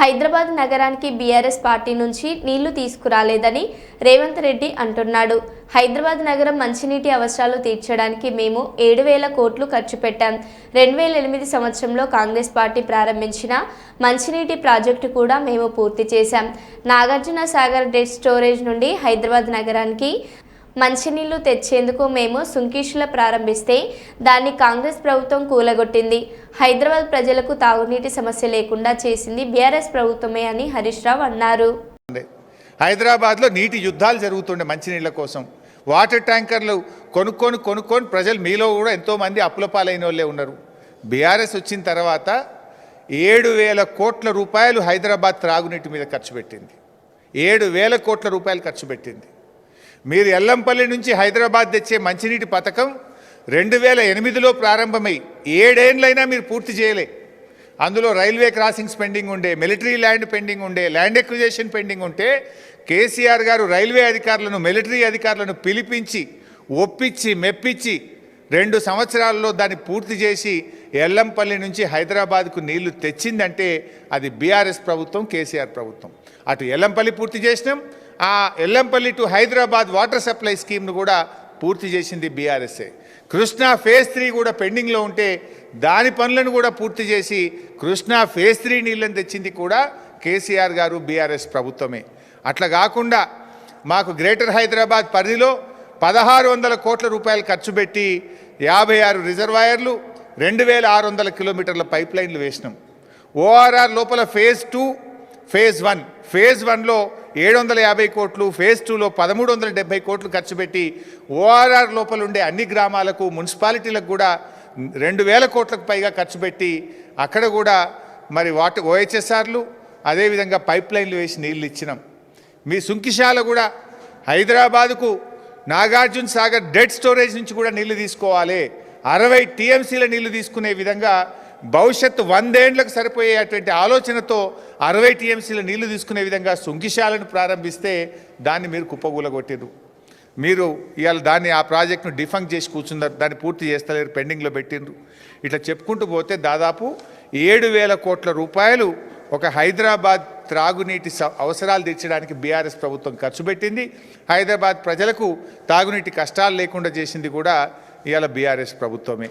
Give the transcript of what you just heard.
హైదరాబాద్ నగరానికి BRS party నుంచి నీళ్ళు తీసుకురాలేదని రేవంత్ రెడ్డి అంటున్నాడు. హైదరాబాద్ నగరం మంచినీటి అవసరాలు తీర్చడానికి మేము ఏడు వేల కోట్లు ఖర్చు పెట్టాం. రెండు వేల ఎనిమిది సంవత్సరంలో కాంగ్రెస్ పార్టీ ప్రారంభించిన మంచినీటి ప్రాజెక్టు కూడా మేము పూర్తి చేశాం. నాగార్జున సాగర్ డెడ్ స్టోరేజ్ నుండి హైదరాబాద్ నగరానికి మంచినీళ్ళు తెచ్చేందుకు మేము సుంకీషుల ప్రారంభిస్తే దాన్ని కాంగ్రెస్ ప్రభుత్వం కూలగొట్టింది. హైదరాబాద్ ప్రజలకు తాగునీటి సమస్య లేకుండా చేసింది బీఆర్ఎస్ ప్రభుత్వమే అని హరీష్ రావు అన్నారు. హైదరాబాద్లో నీటి యుద్ధాలు జరుగుతుండే మంచినీళ్ళ కోసం. వాటర్ ట్యాంకర్లు కొనుక్కొని కొనుక్కొని ప్రజలు మీలో కూడా ఎంతోమంది అప్పుల పాలైన వాళ్ళే ఉన్నారు. బీఆర్ఎస్ వచ్చిన తర్వాత ఏడు వేల కోట్ల రూపాయలు హైదరాబాద్ త్రాగునీటి మీద ఖర్చు పెట్టింది. ఏడు వేల కోట్ల రూపాయలు ఖర్చు పెట్టింది. మీరు ఎల్లంపల్లి నుంచి హైదరాబాద్ తెచ్చే మంచినీటి పథకం రెండు వేల ఎనిమిదిలో ప్రారంభమై ఏడేండ్లైనా మీరు పూర్తి చేయలే. అందులో రైల్వే క్రాసింగ్స్ పెండింగ్ ఉండే మిలిటరీ ల్యాండ్ పెండింగ్ ఉండే ల్యాండ్ ఎక్విజేషన్ పెండింగ్ ఉంటే కేసీఆర్ గారు రైల్వే అధికారులను మిలిటరీ అధికారులను పిలిపించి ఒప్పించి మెప్పించి రెండు సంవత్సరాల్లో దాన్ని పూర్తి చేసి ఎల్లంపల్లి నుంచి హైదరాబాద్కు నీళ్ళు తెచ్చిందంటే అది బీఆర్ఎస్ ప్రభుత్వం కేసీఆర్ ప్రభుత్వం. అటు ఎల్లంపల్లి పూర్తి చేసినాం ఆ Yellampalli to Hyderabad water supply స్కీమ్ను కూడా పూర్తి చేసింది బీఆర్ఎస్ఏ. కృష్ణా ఫేజ్ త్రీ కూడా పెండింగ్లో ఉంటే దాని పనులను కూడా పూర్తి చేసి కృష్ణా ఫేజ్ త్రీ నీళ్ళని తెచ్చింది కూడా కేసీఆర్ గారు బీఆర్ఎస్ ప్రభుత్వమే. అట్లా కాకుండా మాకు గ్రేటర్ హైదరాబాద్ పరిధిలో పదహారు వందల కోట్ల రూపాయలు ఖర్చు పెట్టి యాభై ఆరు రిజర్వాయర్లు రెండు వేల ఆరు వందల కిలోమీటర్ల పైప్ లైన్లు వేసినాం. ఓఆర్ఆర్ లోపల phase two phase one. Phase వన్లో ఏడు వందల యాభై కోట్లు ఫేజ్ టూలో పదమూడు వందల డెబ్బై కోట్లు ఖర్చు పెట్టి ఓఆర్ఆర్ లోపల ఉండే అన్ని గ్రామాలకు మున్సిపాలిటీలకు కూడా రెండు వేల కోట్లకు పైగా ఖర్చు పెట్టి అక్కడ కూడా మరి వాటర్ ఓహెచ్ఎస్ఆర్లు అదేవిధంగా పైప్ లైన్లు వేసి నీళ్ళు ఇచ్చినాం. మీ సుంకిశాల కూడా హైదరాబాదుకు నాగార్జున సాగర్ డెడ్ స్టోరేజ్ నుంచి కూడా నీళ్ళు తీసుకోవాలి. అరవై టీఎంసీల నీళ్ళు తీసుకునే విధంగా భవిష్యత్తు వందేండ్లకు సరిపోయేటువంటి ఆలోచనతో అరవై టీఎంసీల నీళ్ళు తీసుకునే విధంగా సుంకిశాలను ప్రారంభిస్తే దాన్ని మీరు కుప్పగూలగొట్టిరు మీరు ఇవాళ దాన్ని ఆ ప్రాజెక్ట్ను డిఫంక్ చేసి కూర్చున్నారు దాన్ని పూర్తి చేస్తలేరు పెండింగ్లో పెట్టిండ్రు ఇట్లా చెప్పుకుంటూ పోతే దాదాపు ఏడు వేల కోట్ల రూపాయలు ఒక హైదరాబాద్ త్రాగునీటి స- అవసరాలు తీర్చడానికి బీఆర్ఎస్ ప్రభుత్వం ఖర్చు పెట్టింది. హైదరాబాద్ ప్రజలకు తాగునీటి కష్టాలు లేకుండా చేసింది కూడా ఇవాళ బీఆర్ఎస్ ప్రభుత్వమే.